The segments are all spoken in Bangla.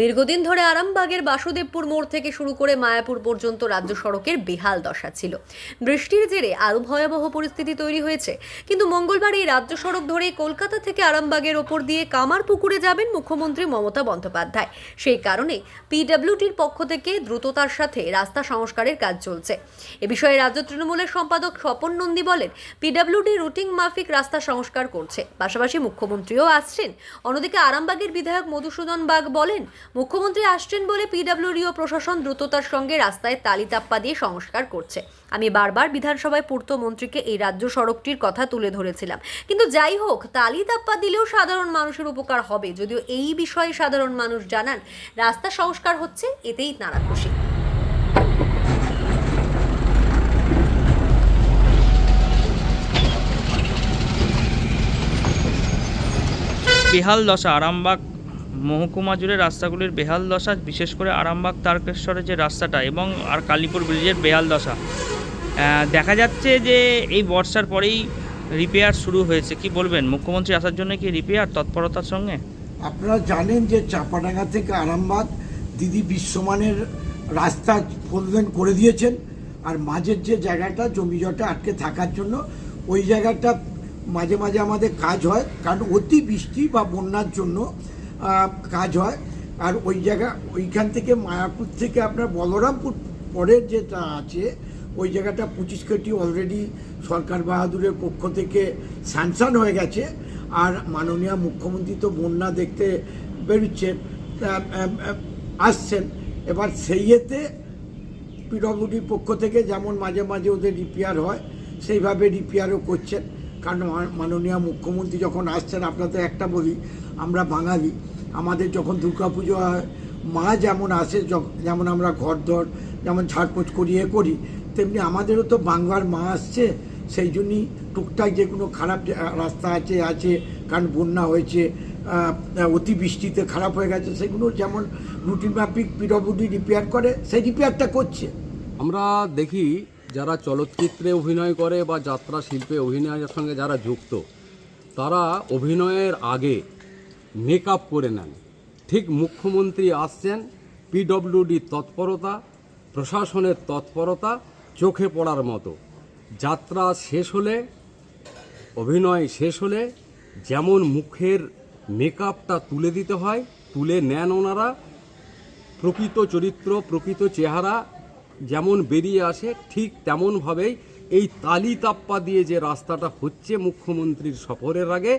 দীর্ঘদিন ধরে আরামবাগের বাসুদেবপুর মোড় থেকে শুরু করে মায়াপুর পর্যন্ত রাজ্য সড়কের বেহাল দশা ছিল। বৃষ্টির জেরে আরও ভয়াবহ পরিস্থিতি তৈরি হয়েছে। কিন্তু মঙ্গলবার এই রাজ্য সড়ক ধরে কলকাতা থেকে আরামবাগের ওপর দিয়ে কামারপুকুরে যাবেন মুখ্যমন্ত্রী মমতা বন্দ্যোপাধ্যায়। সেই কারণে পিডব্লিউটির পক্ষ থেকে দ্রুততার সাথে রাস্তা সংস্কারের কাজ চলছে। এ বিষয়ে রাজ্য তৃণমূলের সম্পাদক স্বপন নন্দী বলেন, পিডব্লিউডি রুটিং মাফিক রাস্তা সংস্কার করছে। পাশাপাশি মুখ্যমন্ত্রীও আসছেন। অন্যদিকে আরামবাগের বিধায়ক মধুসূদন বাগ বলেন মুখ্যমন্ত্রী আসছেন বলে পিডব্লিউডিও প্রশাসন দ্রুততার সঙ্গে রাস্তায় তালিতাপ্পা দিয়ে সংস্কার করছে। আমি বারবার বিধানসভায় পূর্ত মন্ত্রীকে এই রাজ্য সড়কটির কথা তুলে ধরেছিলাম। কিন্তু যাই হোক, তালিতাপ্পা দিলেও সাধারণ মানুষের উপকার হবে। যদিও এই বিষয়ে সাধারণ মানুষ জানান, রাস্তা সংস্কার হচ্ছে, এতেই তাঁরা খুশি। বেহাল দশা, আরামবাগ মহকুমা জুড়ে রাস্তাগুলির বেহাল দশা, বিশেষ করে আরামবাগ তারকেশ্বরের যে রাস্তাটা এবং আর কালীপুর ব্রিজের বেহাল দশা। দেখা যাচ্ছে যে এই বর্ষার পরেই রিপেয়ার শুরু হয়েছে। কি বলবেন? মুখ্যমন্ত্রী আসার জন্য কি রিপেয়ার তৎপরতার সঙ্গে? আপনারা জানেন যে চাপাডাঙ্গা থেকে আরামবাগ দিদি বিশ্বমানের রাস্তা ফোরলেন করে দিয়েছেন আর মাঝের যে জায়গাটা, জমি জটা আটকে থাকার জন্য, ওই জায়গাটা মাঝে মাঝে আমাদের কাজ হয়। কারণ অতি বৃষ্টি বা বন্যার জন্য কাজ হয়। আর ওই জায়গা, ওইখান থেকে মায়াপুর থেকে আপনার বলরামপুর পরের যেটা আছে, ওই জায়গাটা পঁচিশ কোটি অলরেডি সরকার বাহাদুরের পক্ষ থেকে স্যাংশন হয়ে গেছে। আর মাননীয় মুখ্যমন্ত্রী তো বন্যা দেখতে বেরোচ্ছে আসছেন। এবার সেই এতে পিডব্লিউডির পক্ষ থেকে যেমন মাঝে মাঝে ওদের রিপেয়ার হয়, সেইভাবে রিপেয়ারও করছেন। কারণ মাননীয় মুখ্যমন্ত্রী যখন আসছেন, আপনাদের একটা বলি, আমরা বাঙালি। আমাদের যখন দুর্গাপুজো হয়, মা যেমন আসে যেমন আমরা ঘর দর যেমন ঝাড়পোছ করিয়ে করি, তেমনি আমাদেরও তো বাংলার মা আসছে। সেই জন্যই টুকটাক যে কোনো খারাপ রাস্তা আছে আছে, কারণ বন্যা হয়েছে অতিবৃষ্টিতে খারাপ হয়ে গেছে, সেগুলো যেমন রুটিন মাফিক পিডব্লিউডি রিপেয়ার করে, সেই রিপেয়ারটা করছে। আমরা দেখি যারা চলচ্চিত্রে অভিনয় করে বা যাত্রা শিল্পে অভিনয়ের সঙ্গে যারা যুক্ত, তারা অভিনয়ের আগে মেকআপ করে নেন। ঠিক মুখ্যমন্ত্রী আসছেন পিডব্লিউডির তৎপরতা, প্রশাসনের তৎপরতা চোখে পড়ার মতো। যাত্রা শেষ হলে, অভিনয় শেষ হলে যেমন মুখের মেকআপটা তুলে দিতে হয়, তুলে নেন ওনারা, প্রকৃত চরিত্র, প্রকৃত চেহারা যেমন বেরিয়ে আসে, ঠিক তেমনভাবেই এই তালি তাপ্পা দিয়ে যে রাস্তাটা হচ্ছে মুখ্যমন্ত্রীর সফরের আগে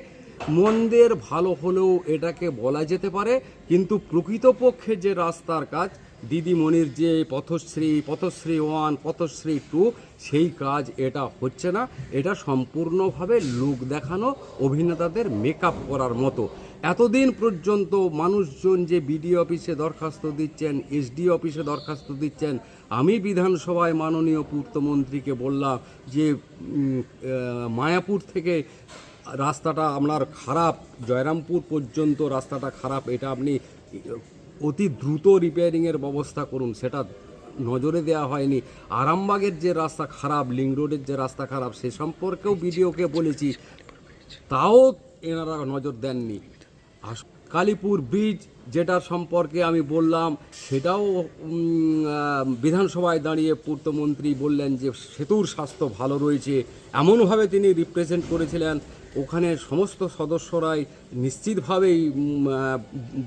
মন্দের ভালো হলেও এটাকে বলা যেতে পারে, কিন্তু প্রকৃতপক্ষে যে রাস্তার কাজ, দিদিমণির যে পথশ্রী পথশ্রী ওয়ান, পথশ্রী টু, সেই কাজ এটা হচ্ছে না। এটা সম্পূর্ণভাবে লুক দেখানো, অভিনেতাদের মেকআপ করার মতো। এতদিন পর্যন্ত মানুষজন যে বিডি অফিসে দরখাস্ত দিচ্ছেন, এসডি অফিসে দরখাস্ত দিচ্ছেন, আমি বিধানসভায় মাননীয় পূর্তমন্ত্রীকে বললাম যে মায়াপুর থেকে রাস্তাটা আপনার খারাপ জয়রামপুর পর্যন্ত রাস্তাটা খারাপ এটা আপনি অতি দ্রুত রিপেয়ারিংয়ের ব্যবস্থা করুন সেটা নজরে দেওয়া হয়নি। আরামবাগের যে রাস্তা খারাপ লিং রোডের যে রাস্তা খারাপ সে সম্পর্কেও বিডিওকে বলেছি তাও এনারা নজর দেননি। আস- কালীপুর ব্রিজ যেটার সম্পর্কে আমি বললাম, সেটাও বিধানসভায় দাঁড়িয়ে পূর্তমন্ত্রী বললেন যে সেতুর স্বাস্থ্য ভালো রয়েছে। এমনভাবে তিনি রিপ্রেজেন্ট করেছিলেন। ওখানে সমস্ত সদস্যরাই নিশ্চিতভাবেই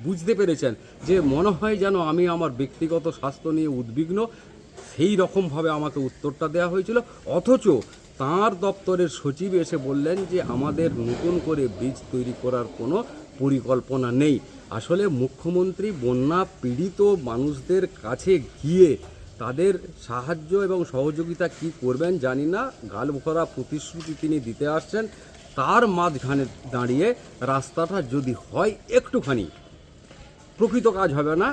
বুঝতে পেরেছেন যে মনে হয় যেন আমি আমার ব্যক্তিগত স্বাস্থ্য নিয়ে উদ্বিগ্ন। সেই রকমভাবে আমাকে উত্তরটা দেওয়া হয়েছিল। অথচ তার দপ্তরের সচিব এসে বললেন যে আমাদের নতুন করে ব্রিজ তৈরি করার কোনো পরিকল্পনা নেই। আসলে মুখ্যমন্ত্রী বন্যা পীড়িত মানুষদের কাছে গিয়ে তাদের সাহায্য এবং সহযোগিতা কি করবেন জানি না। গালভরা প্রতিশ্রুতি তিনি দিতে আসছেন। তার মাঝখানে দাঁড়িয়ে রাস্তাটা যদি হয় একটুখানি প্রকৃত কাজ হবে না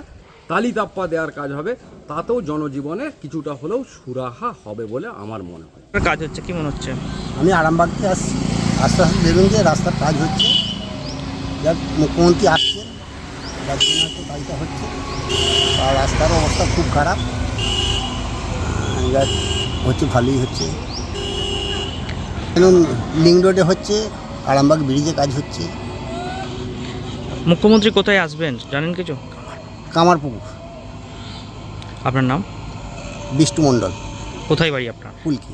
তালিতাপ্পা দেওয়ার কাজ হবে তাতেও জনজীবনে কিছুটা হলেও সুরাহা হবে বলে আমার মনে হয়। কাজ হচ্ছে কি মনে হচ্ছে? আমি আরামবাগতে আসছি আস্তে আস্তে দেখুন যে রাস্তার কাজ হচ্ছে। যাক মুখ্যমন্ত্রী আসছে যার জন্য হচ্ছে কাজটা হচ্ছে আর রাস্তার অবস্থা খুব খারাপ। যাক হচ্ছে ভালোই হচ্ছে। দেখুন লিং রোডে হচ্ছে আরামবাগ ব্রিজে কাজ হচ্ছে। মুখ্যমন্ত্রী কোথায় আসবেন? জানেন কিছু? কামারপুকুর। আপনার নাম? বিষ্ণু মণ্ডল। কোথায় বাড়ি আপনার? ফুলকি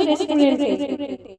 রেস্টুরেন্টে